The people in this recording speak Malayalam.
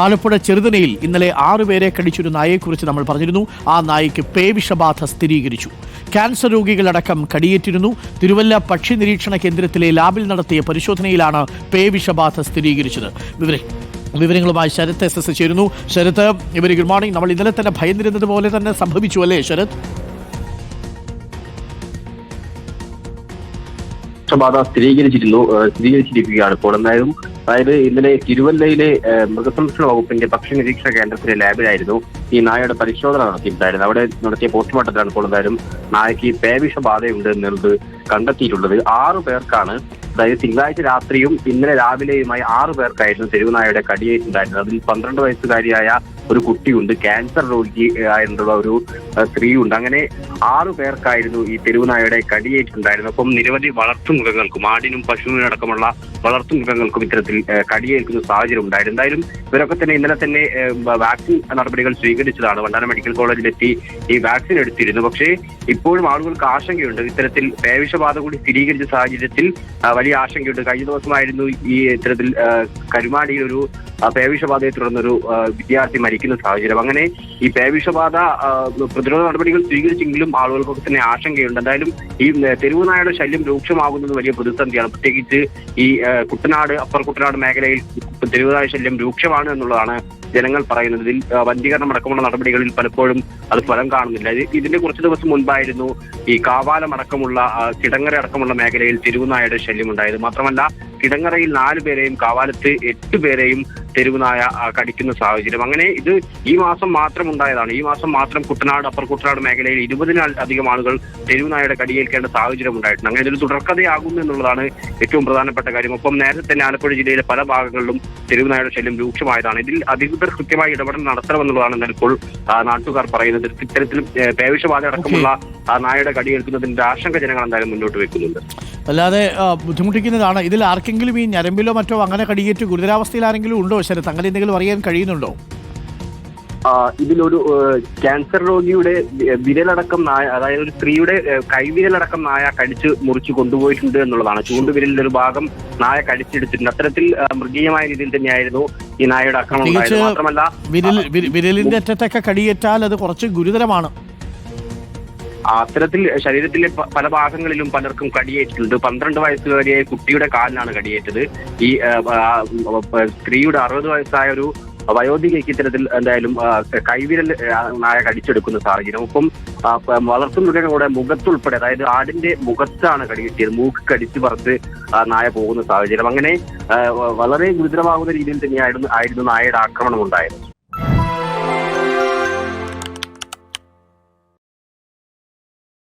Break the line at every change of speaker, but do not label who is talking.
ആലപ്പുഴ ചെറുതനയിൽ ഇന്നലെ ആറുപേരെ കടിച്ചൊരു നായയെക്കുറിച്ച് നമ്മൾ പറഞ്ഞിരുന്നു. ആ നായയ്ക്ക് പേവിഷബാധ സ്ഥിരീകരിച്ചു. ക്യാൻസർ രോഗികളടക്കം കടിയേറ്റിരുന്നു. തിരുവല്ല പക്ഷി നിരീക്ഷണ കേന്ദ്രത്തിലെ ലാബിൽ നടത്തിയ പരിശോധനയിലാണ് പേവിഷബാധ സ്ഥിരീകരിച്ചത്. വിവരം വിവരങ്ങളുമായി ശരത് എസ് എസ് ചേരുന്നു. ശരത് ഇവർ ഗുഡ് മോർണിംഗ് നമ്മൾ ഇന്നലെ തന്നെ ഭയന്നിരുന്നത് പോലെ തന്നെ സംഭവിച്ചു അല്ലേ ശരത്?
പക്ഷബാധ സ്ഥിരീകരിച്ചിരുന്നു സ്ഥിരീകരിച്ചിരിക്കുകയാണ്. ഇപ്പോൾ എന്തായാലും അതായത് ഇന്നലെ തിരുവല്ലയിലെ മൃഗസംരക്ഷണ വകുപ്പിന്റെ പക്ഷി നിരീക്ഷണ കേന്ദ്രത്തിലെ ലാബിലായിരുന്നു ഈ നായയുടെ പരിശോധന നടത്തിയിട്ടുണ്ടായിരുന്നത്. അവിടെ നടത്തിയ പോസ്റ്റ്മോർട്ടത്തിലാണ് ഇപ്പോൾ എന്തായാലും നായയ്ക്ക് പേവിഷ ബാധയുണ്ട് എന്നുള്ളത് കണ്ടെത്തിയിട്ടുള്ളത്. ആറു പേർക്കാണ് അതായത് തിങ്കളാഴ്ച രാത്രിയും ഇന്നലെ രാവിലെയുമായി ആറു പേർക്കായിരുന്നു തെരുവുനായയുടെ കടിയേറ്റുണ്ടായിരുന്നത് അതിൽ പന്ത്രണ്ട് വയസ്സുകാരിയായ ഒരു കുട്ടിയുണ്ട്. ക്യാൻസർ രോഗി ആയിട്ടുള്ള ഒരു സ്ത്രീയുണ്ട്. അങ്ങനെ ആറു പേർക്കായിരുന്നു ഈ തെരുവുനായയുടെ കടിയേറ്റിട്ടുണ്ടായിരുന്നത് അപ്പം നിരവധി വളർത്തു വളർത്തുമൃഗങ്ങൾക്കും ആടിനും പശുവിനും അടക്കമുള്ള വളർത്തു മൃഗങ്ങൾക്കും ഇത്തരത്തിൽ കടിയേൽക്കുന്ന സാഹചര്യം ഉണ്ടായിരുന്നു. എന്തായാലും ഇവരൊക്കെ തന്നെ ഇന്നലെ തന്നെ വാക്സിൻ നടപടികൾ സ്വീകരിച്ചതാണ്. വണ്ടാനം മെഡിക്കൽ കോളേജിലെത്തി ഈ വാക്സിൻ എടുത്തിരുന്നു. പക്ഷേ ഇപ്പോഴും ആളുകൾക്ക് ആശങ്കയുണ്ട്. ഇത്തരത്തിൽ പേവിഷബാധ കൂടി സ്ഥിരീകരിച്ച സാഹചര്യത്തിൽ വലിയ ആശങ്കയുണ്ട്. കഴിഞ്ഞ ദിവസമായിരുന്നു ഈ ഇത്തരത്തിൽ കരുമാടിയിൽ ഒരു പേവിഷബാധയെ തുടർന്നൊരു വിദ്യാർത്ഥി മരിക്കുന്ന സാഹചര്യം. അങ്ങനെ ഈ പേവിഷബാധ പ്രതിരോധ നടപടികൾ സ്വീകരിച്ചെങ്കിലും ആളുകൾക്കൊക്കെ തന്നെ ആശങ്കയുണ്ട്. എന്തായാലും ഈ തെരുവ് നായയുടെ ശല്യം രൂക്ഷമാകുന്നത് വലിയ പ്രതിസന്ധിയാണ്. പ്രത്യേകിച്ച് ഈ കുട്ടനാട് അപ്പർ കുട്ടനാട് മേഖലയിൽ തെരുവുനായ ശല്യം രൂക്ഷമാണ് എന്നുള്ളതാണ് ജനങ്ങൾ പറയുന്നത്. ഇതിൽ വന്ധീകരണം അടക്കമുള്ള നടപടികളിൽ പലപ്പോഴും അത് ഫലം കാണുന്നില്ല. ഇതിന്റെ കുറച്ച് ദിവസം മുൻപായിരുന്നു ഈ കാവാലമടക്കമുള്ള കിടങ്ങര അടക്കമുള്ള മേഖലയിൽ തെരുവുനായയുടെ ശല്യം ഉണ്ടായത്. മാത്രമല്ല കിടങ്ങറയിൽ നാല് പേരെയും കാവാലത്ത് എട്ട് പേരെയും തെരുവുനായ കടിക്കുന്ന സാഹചര്യം. അങ്ങനെ ഇത് ഈ മാസം മാത്രം ഉണ്ടായതാണ്. ഈ മാസം മാത്രം കുട്ടനാട് അപ്പർ കുട്ടനാട് മേഖലയിൽ ഇരുപതിനാൽ അധികം ആളുകൾ തെരുവുനായയുടെ കടിയേൽക്കേണ്ട സാഹചര്യം ഉണ്ടായിട്ടുണ്ട്. അങ്ങനെ ഇതൊരു തുടർക്കഥയാകുന്നു എന്നുള്ളതാണ് ഏറ്റവും പ്രധാനപ്പെട്ട കാര്യം. ഒപ്പം നേരത്തെ തന്നെ ആലപ്പുഴ ജില്ലയിലെ പല ഭാഗങ്ങളിലും തെരുവുനായയുടെ ശല്യം രൂക്ഷമായതാണ്. ഇതിൽ അധികൃതർ കൃത്യമായി ഇടപെടൽ നടത്തണമെന്നുള്ളതാണ് എന്നാൽ ഇപ്പോൾ നാട്ടുകാർ പറയുന്നത്. ഇത്തരത്തിൽ പേവിഷബാധ അടക്കമുള്ള ആ നായയുടെ കടിയേൽക്കുന്നതിന്റെ ആശങ്ക ജനങ്ങൾ എന്തായാലും മുന്നോട്ട് വെക്കുന്നുണ്ട്.
അല്ലാതെ ബുദ്ധിമുട്ടിക്കുന്നതാണ്. ഇതിൽ ആർക്കെങ്കിലും ഈ ഞരമ്പിലോ മറ്റോ അങ്ങനെ കടിയേറ്റ് ഗുരുതരാവസ്ഥയിൽ ആരെങ്കിലും ഉണ്ടോ? ശരത് അങ്ങനെ എന്തെങ്കിലും അറിയാൻ കഴിയുന്നുണ്ടോ?
ഇതിലൊരു ക്യാൻസർ രോഗിയുടെ വിരലടക്കം നായ അതായത് ഒരു സ്ത്രീയുടെ കൈവിരലടക്കം നായ കടിച്ച് മുറിച്ച് കൊണ്ടുപോയിട്ടുണ്ട് എന്നുള്ളതാണ്. ചൂണ്ടുവിരലിന്റെ ഒരു ഭാഗം നായ കടിച്ചെടുത്തിട്ടുണ്ട്. അത്തരത്തിൽ മൃഗീയമായ രീതിയിൽ തന്നെയായിരുന്നു ഈ നായയുടെ ആക്രമണം ഉണ്ടായത്. മാത്രമല്ല
വിരലിന്റെ അറ്റത്തൊക്കെ കടിയേറ്റാൽ അത് കുറച്ച് ഗുരുതരമാണ്.
അത്തരത്തിൽ ശരീരത്തിലെ പല ഭാഗങ്ങളിലും പലർക്കും കടിയേറ്റിട്ടുണ്ട്. പന്ത്രണ്ട് വയസ്സുകാരിയായ കുട്ടിയുടെ കാലിനാണ് കടിയേറ്റത്. ഈ സ്ത്രീയുടെ അറുപത് വയസ്സായ ഒരു വയോധികയ്ക്ക് ഇത്തരത്തിൽ എന്തായാലും കൈവിരൽ നായ കടിച്ചെടുക്കുന്ന സാഹചര്യം. ഒപ്പം വളർത്തുമൃഗങ്ങളുടെ മുഖത്തുൾപ്പെടെ അതായത് ആടിന്റെ മുഖത്താണ് കടികിട്ടിയത്. മൂക്ക് കടിച്ചു പറത്ത് നായ പോകുന്ന സാഹചര്യം. അങ്ങനെ വളരെ ഗുരുതരമാകുന്ന രീതിയിൽ തന്നെയായിരുന്നു ആയിരുന്നു നായയുടെ ആക്രമണം ഉണ്ടായത്.